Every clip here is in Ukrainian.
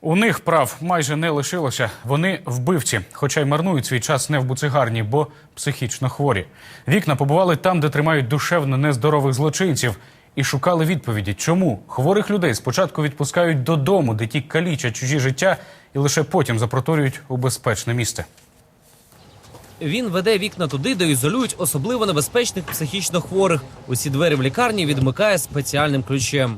У них прав майже не лишилося. Вони вбивці, хоча й марнують свій час не в буцегарні, бо психічно хворі. Вікна побували там, де тримають душевно нездорових злочинців, і шукали відповіді, чому хворих людей спочатку відпускають додому, де ті калічать чужі життя, і лише потім запроторюють у безпечне місце. Він веде вікна туди, де ізолюють особливо небезпечних психічно хворих. Усі двері в лікарні відмикає спеціальним ключем.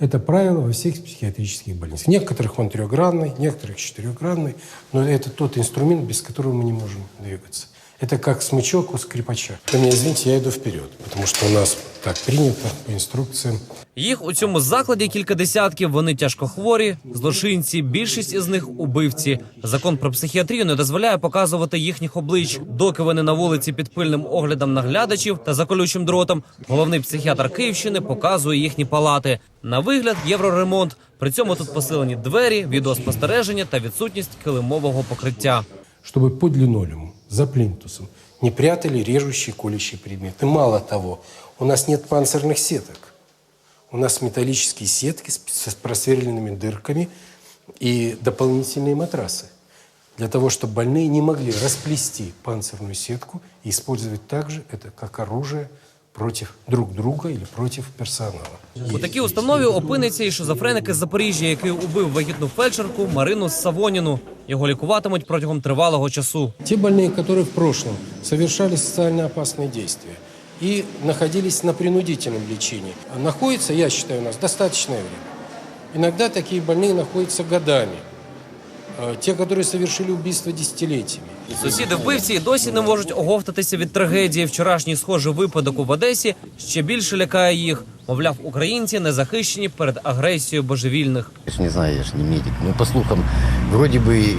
Это правило во всех психиатрических больницах. В некоторых он трехгранный, в некоторых четырехгранный, но это тот инструмент, без которого мы не можем двигаться. Это как смычок у скрипача. Вы меня извините, я иду вперед, потому что у нас так принято по инструкциям. Їх у цьому закладі кілька десятків. Вони тяжкохворі, злочинці. Більшість із них убивці. Закон про психіатрію не дозволяє показувати їхніх облич, доки вони на вулиці під пильним оглядом наглядачів та за колючим дротом. Головний психіатр Київщини показує їхні палати. На вигляд євроремонт. При цьому тут посилені двері, відеоспостереження та відсутність килимового покриття чтобы под линолеумом, за плинтусом не прятали режущие, колющие предметы. Мало того, у нас нет панцирных сеток. У нас металлические сетки с с просверленными дырками и дополнительные матрасы. Для того, чтобы больные не могли расплести панцирную сетку и использовать также это как оружие против друг друга или против персонала. У такій установі опиниться і шизофреник із Запоріжжя, який убив вагітну фельдшерку Марину Савоніну. Його лікуватимуть протягом тривалого часу. Те больные, которые в прошлом совершали социально опасные действия и находились на принудительном лечении, находятся, я считаю, у нас достаточное время. Иногда такие больные находятся годами. А Те, которые совершили убийство десятилетиями. Сусіди вбивці і досі не можуть оговтатися від трагедії. Вчорашній схожий випадок у Одесі ще більше лякає їх. Мовляв, українці не захищені перед агресією божевільних. Я ж не знаю, я ж не медик. Ну, по слухам, вроді бы и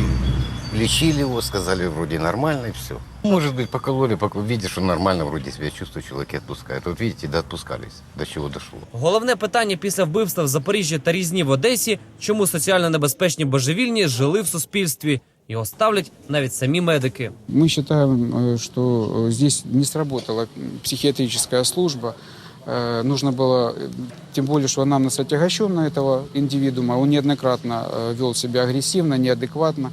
лечили его, сказали, вроде нормально, и все. Может быть, покололи, пока видишь, что нормально вроде себя чувствует, человек и отпускает. Вот видите, да отпускались, до чего дошло. Головне питання після вбивства в Запоріжжі та різні в Одесі, чому соціально небезпечні божевільні жили в суспільстві. Його ставлять навіть самі медики. Мы считаем, э, что э, здесь не сработала психиатрическая служба. Э, Нужно было, э, тем более, что анамнез отягощен на этого индивидуума, он неоднократно э, вел себя агрессивно, неадекватно.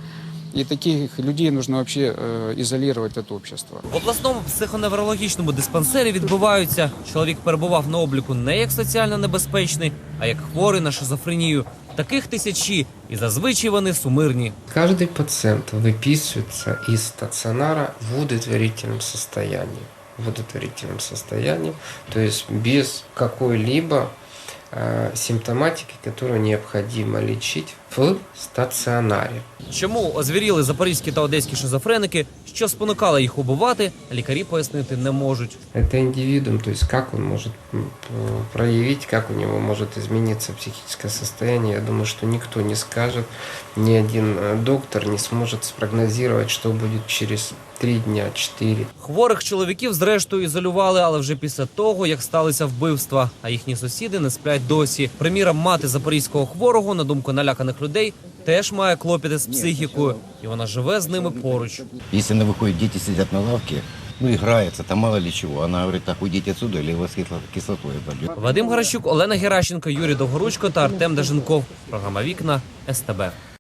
И таких людей нужно вообще э, изолировать от общества. В обласному психоневрологічному диспансері відбуваються. Чоловік перебував на обліку не як соціально небезпечний, а як хворий на шизофренію. Таких тисячі, і зазвичай вони сумирні. Каждый пациент выписывается из стационара в удовлетворительном состоянии. В удовлетворительном состоянии, то есть без какой-либо э, симптоматики, которую необходимо лечить в стационаре. Чому озвіріли запорізькі та одеські шизофреники, що спонукало їх убивати, лікарі пояснити не можуть. Это индивидуум, то есть как он может м, п- проявить, как у него может измениться психическое состояние. Я думаю, что никто не скажет, ни один э, доктор не сможет спрогнозировать, что будет через три дня, четыре. Хворих чоловіків, зрештою, ізолювали, але вже після того, як сталися вбивства. А їхні сусіди не сплять досі. Приміром, мати запорізького хворого, на думку наляканих людей, теж має клопіти з психікою, і вона живе з ними поруч. Якщо не выходит, діти сидять на лавці. ну, і грається, там мало ли чого. Вона говорить, так, уйдіть отсюда, або вас кислотою кислотой. Вадим Гаращук, Олена Геращенко, Юрій Довгоручко та Артем Деженков. Програма Вікна СТБ.